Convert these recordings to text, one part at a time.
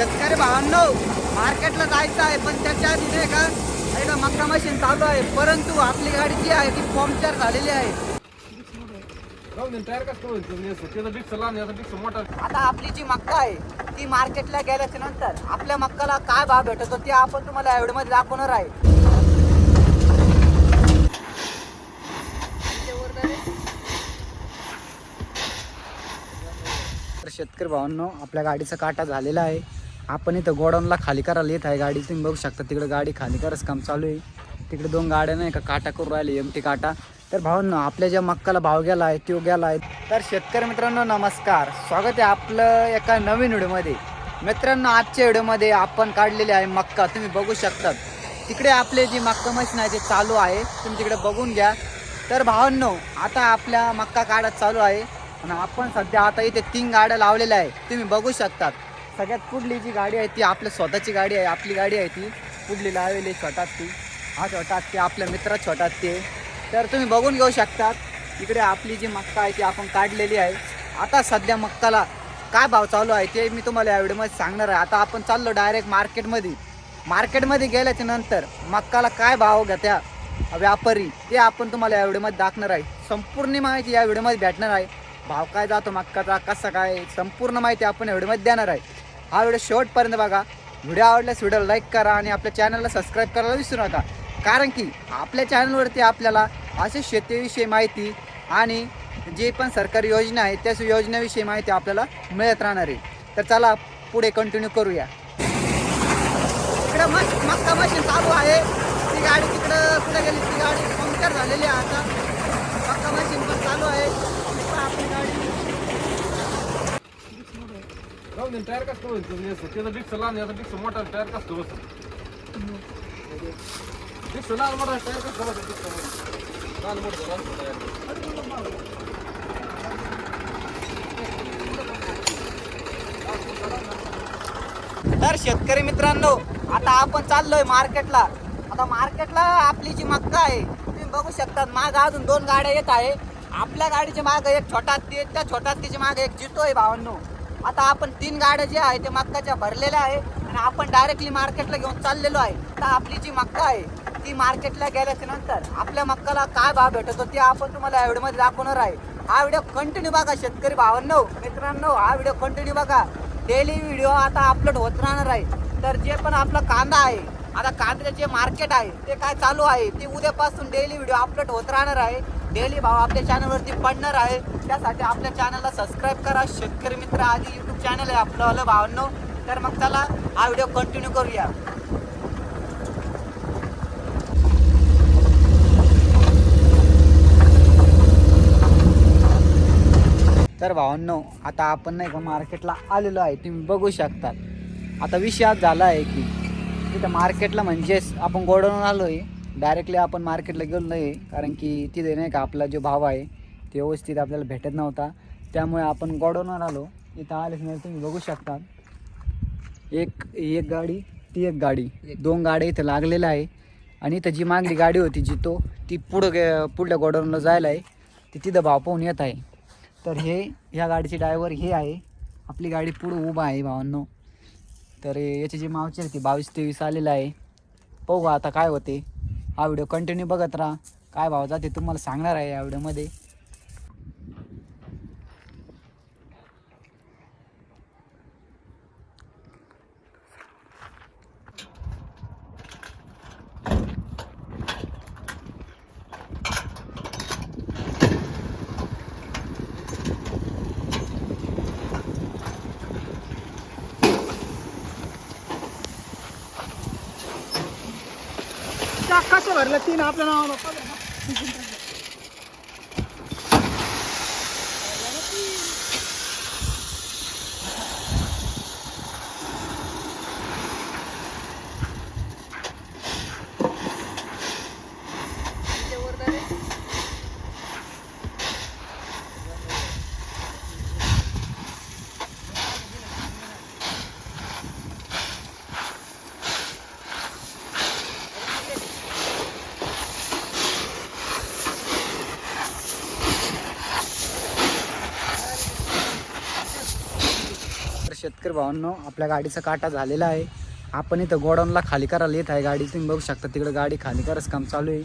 शेतकरी भावांनो मार्केटला जायचं आहे पण त्याच्या आधी नाही का एकदा मक्का मशीन चालू आहे. परंतु आपली गाडी जी आहे ती पंक्चर झालेली आहे. आता आपली जी मक्का आहे ती मार्केटला गेल्याच्यानंतर आपल्या मक्काला काय भाव भेटतो ते आपण तुम्हाला मध्ये दाखवणार आहे. तर शेतकरी भावांनो आपल्या गाडीचा काटा झालेला आहे. आपण इथं गोडाऊनला खाली करायला येत आहे गाडी. तुम्ही बघू शकता तिकडे गाडी खाली करायचं काम चालू आहे. तिकडे दोन गाड्या नाही का काटा करून राहिले एम टी काटा. तर भावांनो आपल्या ज्या मक्काला भाव गेला आहे तो गेला आहे. तर शेतकरी मित्रांनो नमस्कार. स्वागत आहे आपलं एका नवीन व्हिडिओमध्ये. मित्रांनो आजच्या व्हिडिओमध्ये आपण काढलेली आहे मक्का. तुम्ही बघू शकतात. तिकडे आपले जी मक्का मशीन आहे ते चालू आहे. तुम्ही तिकडे बघून घ्या. तर भावांनो आता आपल्या मक्का काढत चालू आहे. आणि आपण सध्या आता इथे तीन गाड्या लावलेल्या आहे. तुम्ही बघू शकतात. सगळ्यात पुढली जी गाडी आहे ती आपल्या स्वतःची गाडी आहे आपली गाडी आहे ती. पुढली लावलेली छोटात ती. हा छोटात ते आपल्या मित्रा छोटात ते. तर तुम्ही बघून घेऊ शकतात इकडे आपली जी मक्का आहे ती आपण काढलेली आहे. आता सध्या मक्काला काय भाव चालू आहे ते मी तुम्हाला या व्हिडिओमध्ये सांगणार आहे. आता आपण चाललो डायरेक्ट मार्केटमध्ये. मार्केटमध्ये गेल्याच्यानंतर मक्काला काय भाव घेत्या व्यापारी ते आपण तुम्हाला या व्हिडिओमध्ये दाखणार आहे. संपूर्ण माहिती या व्हिडिओमध्ये भेटणार आहे. भाव काय जातो मक्काचा कसा काय संपूर्ण माहिती आपण या व्हिडिओमध्ये देणार आहे. हा व्हिडिओ शेवटपर्यंत बघा. व्हिडिओ आवडल्यास व्हिडिओ लाईक करा आणि आपल्या चॅनलला सबस्क्राईब करायला विसरू नका. कारण की आपल्या चॅनलवरती आपल्याला असे शेतीविषयी माहिती आणि जे पण सरकारी योजना आहे त्या योजनेविषयी माहिती आपल्याला मिळत राहणार आहे. तर चला पुढे कंटिन्यू करूया. इकडं मस्त मस्त मशीन चालू आहे ती गाडी तिकडं कुठे गेली ती गाडी पंक्चर झालेली आहे आता मक्का मशीन पण चालू आहे ती पण आपली गाडी राहून दे, तयार कसं होईल तुम्ही असं? लहान याचा बिक्स मोठा तयार कसं होतं बिक्स लहान मोठा तयार कसं होतं बिक्स लहान मोठं लहान मोठं तर शेतकरी मित्रांनो आता आपण चाललोय मार्केटला. आता मार्केटला आपली जी मक्का आहे तुम्ही बघू शकतात माग अजून दोन गाड्या येत आहे. आपल्या गाडीच्या माग एक छोटा हत्ती त्या छोटा हत्तीच्या मागे एक जितो आहे भावांनो. आता आपण तीन गाड्या ज्या आहे ते मक्काच्या भरलेल्या आहे आणि आपण डायरेक्टली मार्केटला घेऊन चाललेलो आहे. आता आपली जी मक्का आहे ती मार्केटला गेल्याच्यानंतर आपल्या मक्काला काय भाव भेटतो ते आपण तुम्हाला या व्हिडिओमध्ये दाखवणार आहे. हा व्हिडिओ कंटिन्यू बघा शेतकरी भावांनो मित्रांनो हा व्हिडिओ कंटिन्यू बघा. डेली व्हिडिओ आता अपलोड होत राहणार आहे. तर जे पण आपला कांदा आहे आता कांद्याचे जे मार्केट आहे ते काय चालू आहे ते उद्यापासून डेली व्हिडिओ अपलोड होत राहणार आहे. डेली भाव आपल्या चॅनलवरती पडणार आहे. त्यासाठी आपल्या चॅनलला सबस्क्राईब करा. शेतकरी मित्र आधी यूट्यूब चॅनल आहे आपलं वालं भावांनो. तर मग त्याला हा व्हिडिओ कंटिन्यू करूया. तर भावांनो आता आपण नाही का मार्केटला आलेलो आहे. तुम्ही बघू शकतात. आता विषय आज झाला आहे की तिथं मार्केटला म्हणजेच आपण गोडवून आलो आहे डायरेक्टली आपण मार्केटला गेलो नाही कारण की तिथे नाही का आपला जो भाव आहे ते व्यवस्थित आपल्याला भेटत नव्हता. त्यामुळे आपण गोडवणार आलो. इथं आलेच नाही तुम्ही बघू शकता. एक एक गाडी ती एक गाडी. दोन गाड्या इथं लागलेल्या आहे. आणि इथं जी मागली गाडी होती जी तो ती पुढं गे पुढल्या गोडाऊनला जायला आहे. ती तिथं भाव पाहून येत आहे. तर हे ह्या गाडीचे ड्रायव्हर हे आहे. आपली गाडी पुढं उभा आहे भावांनो. तर याची जी मावची आहे ती बावीस तेवीस आलेलं आहे. पाहू आता काय होते. हा व्हिडिओ कंटिन्यू बघत राहा. काय भाव जाते तुम्हाला सांगणार आहे या व्हिडिओमध्ये कसं भरलं तीन आपल्या नावानं शेतकरी भावांनो आपल्या गाडीचा काटा झालेला आहे. आपण इथं गोडाऊनला खाली करायला येत आहे. गाडी तुम्ही बघू शकता तिकडे गाडी खाली करायचं काम चालू आहे.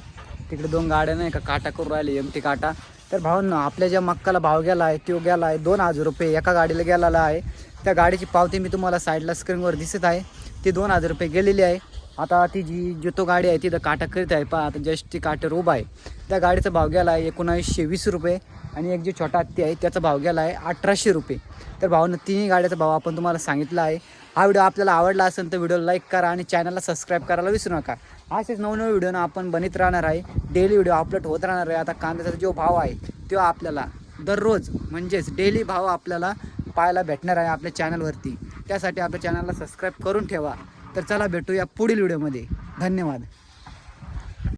तिकडे दोन गाड्या नाही का काटा करून राहिले एम टी काटा. तर भावांनो आपल्या ज्या मक्काला भाव गेला आहे तो गेला आहे दोन हजार रुपये एका गाडीला गेलेला आहे. त्या गाडीची पावती मी तुम्हाला साईडला स्क्रीनवर दिसत आहे. ती दोन हजार रुपये गेलेली आहे. आता ती जी जो तो गाडी आहे तिथं काटा करीत आहे. पहा आता जस्ट ती काट्यावर उभा आहे. त्या गाडीचा भाव गेला आहे एकोणावीसशे वीस रुपये आणि एक जी छोटा हत्ती आहे त्याचा भाव गेला आहे अठराशे रुपये. तर भावानं तिन्ही गाड्याचा भाव आपण तुम्हाला सांगितला आहे. हा व्हिडिओ आपल्याला आवडला असेल तर व्हिडिओ लाईक करा आणि चॅनलला सबस्क्राईब करायला विसरू नका. असेच नवनवे व्हिडिओनं आपण बनत राहणार आहे. डेली व्हिडिओ अपलोड होत राहणार आहे. आता कांद्याचा जो भाव आहे तो आपल्याला दररोज म्हणजेच डेली भाव आपल्याला पाहायला भेटणार आहे आपल्या चॅनलवरती. त्यासाठी आपल्या चॅनलला सबस्क्राईब करून ठेवा. तर चला भेटूया पुढील व्हिडिओमध्ये. धन्यवाद.